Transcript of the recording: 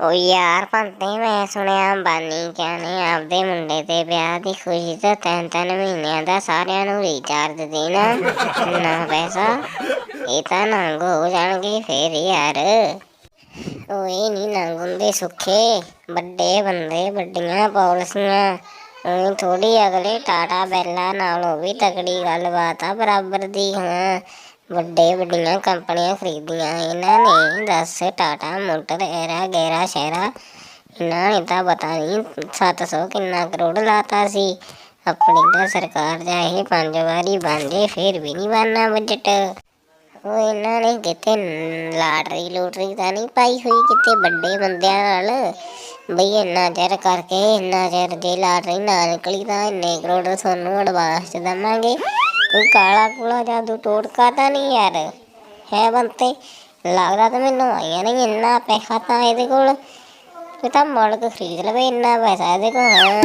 ਉਹ ਯਾਰ ਪੰਤੇ ਮੈਂ ਸੁਣਿਆ ਬਾਨੀ ਕਹਿੰਦੇ ਆਪਦੇ ਮੁੰਡੇ ਦੇ ਵਿਆਹ ਦੀ ਖੁਸ਼ੀ ਤੇ ਤਿੰਨ ਤਿੰਨ ਮਹੀਨਿਆਂ ਦਾ ਸਾਰਿਆਂ ਨੂੰ ਰੀਚਾਰਜ ਦੇਣਾ। ਨਾ ਪੈਸਾ, ਇਹ ਤਾਂ ਨੰਗ ਹੋ ਜਾਣਗੇ ਫੇਰ ਯਾਰ। ਓਏ ਨਹੀਂ ਨੰਗ ਹੁੰਦੇ ਸੁੱਖੇ, ਵੱਡੇ ਬੰਦੇ, ਵੱਡੀਆਂ ਪਾਲਿਸੀਆਂ। ਉਹ ਥੋੜੀ ਅਗਲੇ ਟਾਟਾ ਬੈਲਾ ਨਾਲੋਂ ਵੀ ਤਕੜੀ ਗੱਲਬਾਤ ਆ ਬਰਾਬਰ ਦੀ, ਹਾਂ। ਵੱਡੇ ਵੱਡੀਆਂ ਕੰਪਨੀਆਂ ਖਰੀਦੀਆਂ ਇਹਨਾਂ ਨੇ ਦੱਸ ਟਾਟਾ, ਮੋਟਰ ਐਰਾ ਗੈਰਾ ਸ਼ਹਿਰਾ ਇਹਨਾਂ ਨੇ ਤਾਂ ਪਤਾ ਨਹੀਂ 700 ਕਿੰਨਾ ਕਰੋੜ ਲਾਤਾ ਸੀ। ਆਪਣੀ ਤਾਂ ਸਰਕਾਰ ਚਾਹੇ ਪੰਜ ਵਾਰੀ ਬਣ ਜੇ, ਫਿਰ ਵੀ ਨਹੀਂ ਬਣਨਾ ਬਜਟ ਉਹ ਇਹਨਾਂ ਨੇ ਕਿਤੇ ਲਾਟਰੀ ਲੋਟਰੀ ਤਾਂ ਨਹੀਂ ਪਾਈ ਹੋਈ ਕਿਤੇ ਵੱਡੇ ਬੰਦਿਆਂ ਨਾਲ। ਬਈ ਇੰਨਾ ਚਿਰ ਕਰਕੇ, ਇੰਨਾ ਚਿਰ ਜੇ ਲਾਟਰੀ ਨਾ ਨਿਕਲੀ ਤਾਂ ਇੰਨੇ ਕਰੋੜ ਤੁਹਾਨੂੰ ਐਡਵਾਂਸ ਚ ਦੇਵਾਂਗੇ। ਕੋਈ ਕਾਲਾ ਕੂਲਾ ਜਾਦੂ ਟੋਟਕਾ ਤਾਂ ਨਹੀਂ ਯਾਰ। ਹੈ ਬੰਤੇ, ਲੱਗਦਾ ਤਾਂ ਮੈਨੂੰ ਆਈਆਂ ਨਹੀਂ ਇੰਨਾ ਪੈਸਾ ਤਾਂ ਇਹਦੇ ਕੋਲ। ਇਹ ਤਾਂ ਮੁਲਕ ਖਰੀਦ ਲਵੇ ਇੰਨਾ ਪੈਸਾ ਇਹਦੇ ਕੋਲ। ਹਾਂ